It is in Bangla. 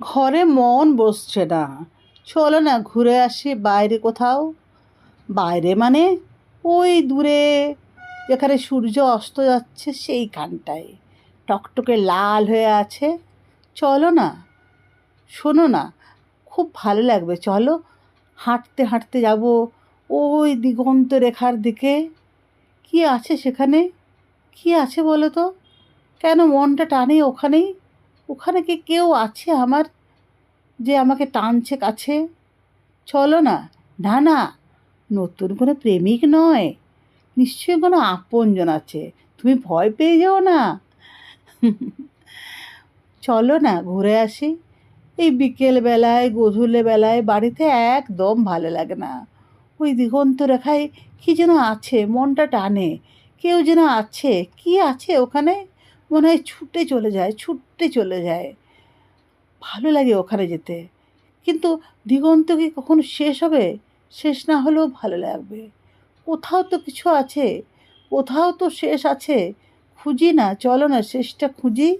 ঘরে মন বসছে না। চলো না ঘুরে আসি বাইরে কোথাও। বাইরে মানে ওই দূরে, যেখানে সূর্য অস্ত যাচ্ছে সেইখানটায়। টকটকে লাল হয়ে আছে। চলো না, শোনো না, খুব ভালো লাগবে। চলো, হাঁটতে হাঁটতে যাব ওই দিগন্ত রেখার দিকে। কি আছে সেখানে? কি আছে বলো তো? কেন মনটা টানে ওখানেই? ওখানে কি কেউ আছে আমার? যে আমাকে টানছে কাছে? চলো না না না, নতুন কোনো প্রেমিক নয়। নিশ্চয়ই কোনো আপনজন আছে। তুমি ভয় পেয়ে যাও না। চলো না, ঘুরে আসি। এই বিকেল বেলায়, গধূলে বেলায় বাড়িতে একদম ভালো লাগে না। ওই দিগন্ত রেখায় কি যেন আছে, মনটা টানে। কেউ যেন আছে, কি আছে ওখানে? মনে হয় ছুটে চলে যায় ছুটে চলে যায়। ভালো লাগে ওখানে যেতে। কিন্তু দিগন্ত কি কখনো শেষ হবে? শেষ না হলেও ভালো লাগবে। কোথাও তো কিছু আছে। কোথাও তো শেষ আছে। খুঁজি না, চলো না, শেষটা খুঁজি।